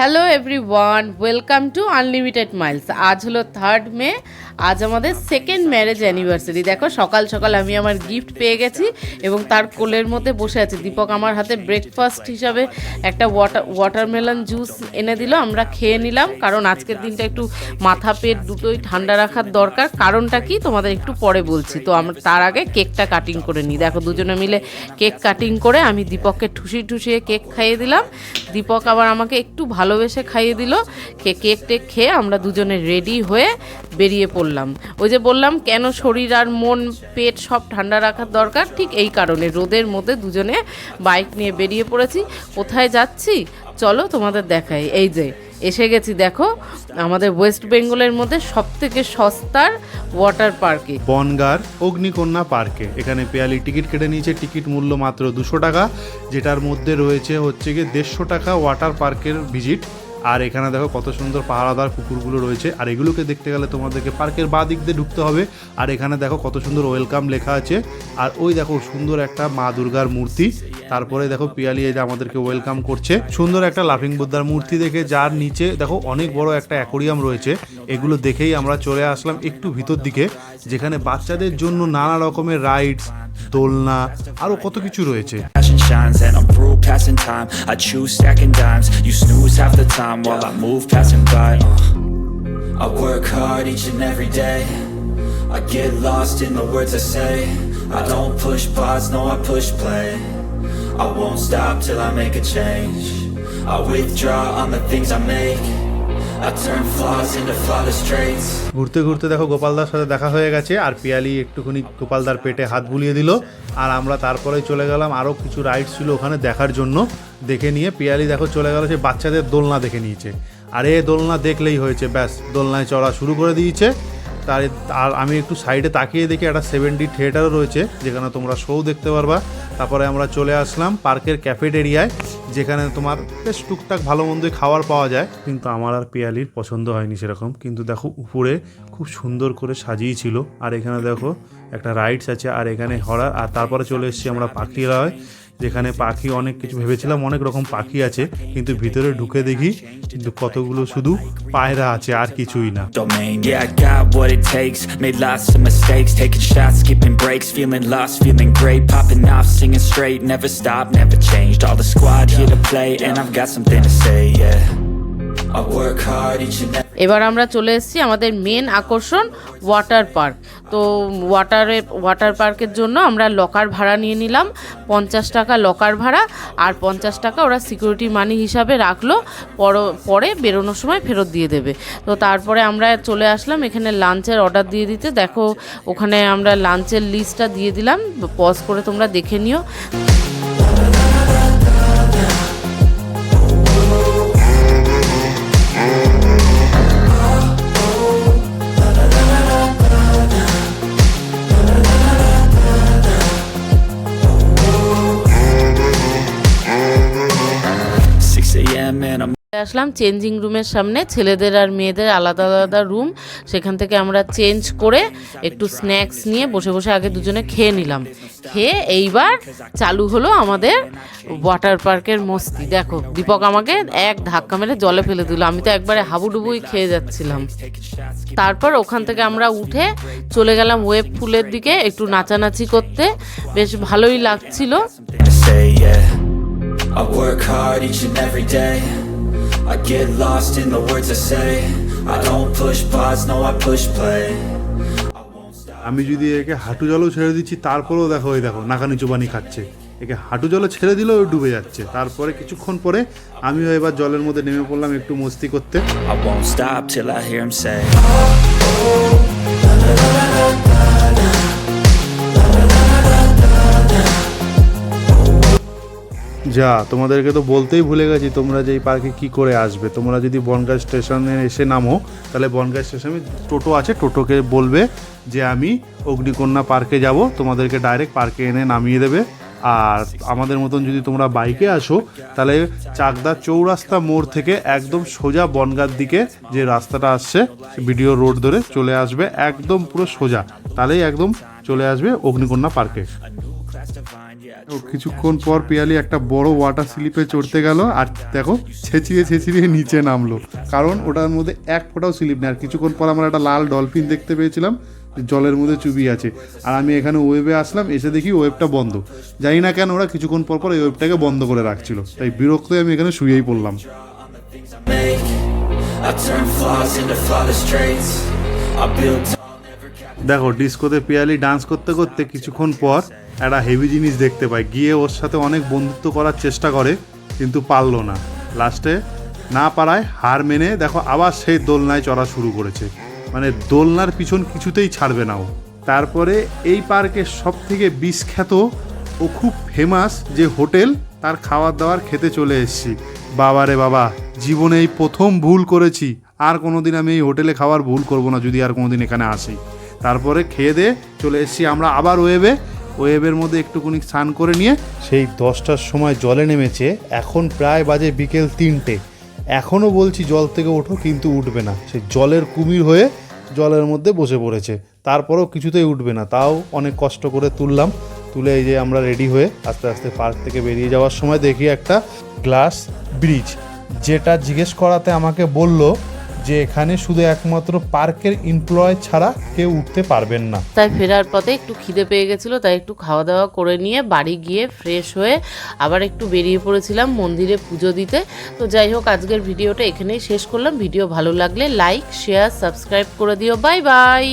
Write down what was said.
Hello everyone welcome to unlimited miles আজ হলো third মে আজ আমাদের সেকেন্ড ম্যারেজ অ্যানিভার্সারি দেখো, সকাল সকাল আমি আমার গিফট পেয়ে গেছি এবং তার কোলের মধ্যে বসে আছে। দীপক আমার হাতে ব্রেকফাস্ট হিসাবে একটা ওয়াটার ওয়াটারমেলন জুস এনে দিল। আমরা খেয়ে নিলাম, কারণ আজকের দিনটা একটু মাথা, পেট দুটোই ঠান্ডা রাখার দরকার। কারণটা কি? তোমাদের একটু পরে বলছি। তো আমরা তার আগে কেকটা কাটিং করে নিই। দেখো, দুজনে মিলে কেক কাটিং করে আমি দীপককে ঠুসি ঠুসিয়ে কেক খাইয়ে দিলাম। দীপক আবার আমাকে একটু ভালোবেসে খাইয়ে দিল। কেক টেক খেয়ে আমরা দুজনে রেডি হয়ে বেরিয়ে পড়লাম। ওই যে বললাম, কেন শরীর আর মন, পেট সব ঠান্ডা রাখার দরকার? ঠিক এই কারণে রোদের মধ্যে দুজনে বাইক নিয়ে বেরিয়ে পড়েছি। কোথায় যাচ্ছি? চলো তোমাদের দেখাই। এই যে এসে গেছি, দেখো, আমাদের ওয়েস্ট বেঙ্গলের মধ্যে সব থেকে সস্তার ওয়াটার পার্কে বনগার অগ্নিকন্যা পার্কে। এখানে পেয়ালি টিকিট কেটে নিয়েছে, টিকিট মূল্য মাত্র দুশো টাকা, যেটার মধ্যে রয়েছে হচ্ছে গিয়ে দেড়শো টাকা ওয়াটার পার্কের ভিজিট আর এখানে দেখো কত সুন্দর পাহারাদার কুকুরগুলো রয়েছে। আর এগুলোকে দেখতে গেলে তোমাদেরকে পার্কের বা দিক দিয়ে ঢুকতে হবে। আর এখানে দেখো কত সুন্দর ওয়েলকাম লেখা আছে। আর ওই দেখো সুন্দর একটা মা দুর্গার মূর্তি। তারপরে দেখো পিয়ালি এই আমাদেরকে ওয়েলকাম করছে। সুন্দর একটা লাফিং বুদ্ধার মূর্তি দেখে যার নিচে দেখো অনেক বড় একটা অ্যাকোরিয়াম রয়েছে। এগুলো দেখেই আমরা চলে আসলাম একটু ভিতর দিকে, যেখানে বাচ্চাদের জন্য নানা রকমের রাইডস, দোলনা আরও কত কিছু রয়েছে। Passing time. I choose stacking dimes. You snooze half the time while I move passing by. Uh. I work hard each and every day. I get lost in the words I say. I don't push pause, no, I push play. I won't stop till I make a change. I withdraw on the things I make. ঘুরতে ঘুরতে দেখো গোপালদার সাথে দেখা হয়ে গেছে, আর পিয়ালি একটুখানি গোপালদার পেটে হাত বুলিয়ে দিল। আর আমরা তারপরে চলে গেলাম আরও কিছু রাইডস ছিল ওখানে দেখার জন্য। দেখে নিয়ে পিয়ালি দেখো চলে গেল, সে বাচ্চাদের দোলনা দেখে নিয়েছে। আর এ দোলনা দেখলেই হয়েছে, ব্যাস, দোলনায় চড়া শুরু করে দিয়েছে। তার আর আমি একটু সাইডে তাকিয়ে দেখি, একটা সেভেন্টি থিয়েটারও রয়েছে, যেখানে তোমরা শো দেখতে পারবা। তারপরে আমরা চলে আসলাম পার্কের ক্যাফেটেরিয়ায় যেখানে তোমার বেশ টুকটাক ভালো মন্দই খাবার পাওয়া যায়। কিন্তু আমার আর পেয়ালির পছন্দ হয়নি সেরকম। কিন্তু দেখো, উপরে খুব সুন্দর করে সাজিয়েছিল। আর এখানে দেখো, একটা রাইডস আছে, আর এখানে হরার আর তারপরে চলে এসেছি আমরা পাখিরায় যেখানে পাখি অনেক কিছু ভেবেছিলাম অনেক রকম পাখি আছে কিন্তু ভিতরে ঢুকে দেখি কতগুলো শুধু পায়রা আছে আর কিছুই না never stop, never changed. All the squad here to play, and I've got something to say. Yeah, এবার আমরা চলে এসেছি আমাদের মেন আকর্ষণ ওয়াটার পার্ক তো ওয়াটারের ওয়াটার পার্কের জন্য আমরা লকার ভাড়া নিয়ে নিলাম। পঞ্চাশ টাকা লকার ভাড়া আর পঞ্চাশ টাকা ওরা সিকিউরিটি মানি হিসাবে রাখল। পর- পরে বেরোনোর সময় ফেরত দিয়ে দেবে। তো তারপরে আমরা চলে আসলাম এখানে লাঞ্চের অর্ডার দিয়ে দিতে। দেখো ওখানে আমরা লাঞ্চের লিস্টটা দিয়ে দিলাম। পজ করে তোমরা দেখে নিও। আসলাম চেঞ্জিং রুমের সামনে। ছেলেদের আর মেয়েদের আলাদা আলাদা রুম সেখান থেকে আমরা চেঞ্জ করে একটু স্ন্যাক্স নিয়ে বসে বসে আগে দুজনে খেয়ে নিলাম। খেয়ে এইবার চালু হলো আমাদের ওয়াটার পার্কের মস্তি। দেখো, দীপক আমাকে এক ধাক্কা মেরে জলে ফেলে দিল। আমি তো একবারে হাবুডুবুই খেয়ে যাচ্ছিলাম। তারপর ওখান থেকে আমরা উঠে চলে গেলাম ওয়েব পুলের দিকে একটু নাচানাচি করতে। বেশ ভালোই লাগছিল। I work hard each and every day. I get lost in the words I say. I don't push pause, no, I push play. আমি যদি একে হাঁটু জলও ছেড়ে দিচ্ছি তারপরেও দেখো ওই দেখো নাকানি চুবানি খাচ্ছে একে হাঁটু জলে ছেড়ে দিলেও ও ডুবে যাচ্ছে তারপরে কিছুক্ষণ পরে আমিও এবার জলের মধ্যে নেমে পড়লাম একটু মস্তি করতে যা, তোমাদেরকে তো বলতেই ভুলে গেছি তোমরা যে এই পার্কে কী করে আসবে। তোমরা যদি বনগাঁ স্টেশনে এসে নামো, তাহলে বনগাঁ স্টেশনে টোটো আছে, টোটোকে বলবে যে আমি অগ্নিকন্যা পার্কে যাব, তোমাদেরকে ডাইরেক্ট পার্কে এনে নামিয়ে দেবে। আর আমাদের মতন যদি তোমরা বাইকে আসো, তাহলে চাকদা চৌরাস্তা মোড় থেকে একদম সোজা বনগাঁর দিকে যে রাস্তাটা আসছে ভিডিও রোড ধরে চলে আসবে, একদম পুরো সোজা। তাহলেই একদম চলে আসবে অগ্নিকন্যা পার্কে। কিছুক্ষণ পর পিয়ালি একটা বড় ওয়াটার স্লিপে চড়তে গেল আর দেখো ছেঁচিয়ে ছেঁচিয়ে নিচে নামলো কারণ ওটার মধ্যে এক ফোঁটাও স্লিপ নেই আর কিছুক্ষণ পর আমরা একটা লাল ডলফিন দেখতে পেয়েছিলাম যে জলের মধ্যে চুবি আছে আর আমি এখানে ওয়েবে আসলাম এসে দেখি ওয়েবটা বন্ধ জানি না কেন ওরা কিছুক্ষণ পর পর এই ওয়েবটাকে বন্ধ করে রাখছিল তাই বিরক্ত হয়ে আমি এখানে শুয়েই পড়লাম. I turn flaws into flawless traits. I build. দেখো, ডিস্কোতে পিয়ালি ডান্স করতে করতে কিছুক্ষণ পর একটা হেভি জিনিস দেখতে পাই গিয়ে ওর সাথে অনেক বন্ধুত্ব করার চেষ্টা করে, কিন্তু পারল না। লাস্টে না পারায় হার মেনে দেখো, আবার সেই দোলনায় চড়া শুরু করেছে। মানে দোলনার পিছন কিছুতেই ছাড়বে না ও। তারপরে এই পার্কের সব থেকে বিখ্যাত, ও খুব ফেমাস যে হোটেল, তার খাবার দাবার খেতে চলে এসেছি। বাবারে বাবা, জীবনে এই প্রথম ভুল করেছি। আর কোনোদিন আমি এই হোটেলে খাবার ভুল করব না, যদি আর কোনোদিন এখানে আসি। তারপরে খেয়ে দিয়ে চলে এসেছি আমরা আবার ওয়েবে। ওয়েবের মধ্যে একটুখানি স্নান করে নিয়ে সেই দশটার সময় জলে নেমেছে। এখন প্রায় বাজে বিকেল তিনটে। এখনও বলছি জল থেকে ওঠো, কিন্তু উঠবে না। সে জলের কুমির হয়ে জলের মধ্যে বসে পড়েছে। তারপরেও কিছুতেই উঠবে না। তাও অনেক কষ্ট করে তুললাম। তুলে এই যে আমরা রেডি হয়ে আস্তে আস্তে পার্ক থেকে বেরিয়ে যাওয়ার সময় দেখি একটা গ্লাস ব্রিজ। যেটা জিজ্ঞেস করাতে আমাকে বলল যে এখানে শুধু একমাত্র পার্কের এমপ্লয় ছাড়া কেউ উঠতে পারবেন না। তাই ফেরার পথে একটু খিদে পেয়ে গেছিল, তাই একটু খাওয়া দাওয়া করে নিয়ে বাড়ি গিয়ে ফ্রেশ হয়ে আবার একটু বেরিয়ে পড়েছিলাম মন্দিরে পুজো দিতে। তো যাই হোক, আজকের ভিডিওটা এখানেই শেষ করলাম। ভিডিও ভালো লাগলে লাইক শেয়ার সাবস্ক্রাইব করে দিও। Bye bye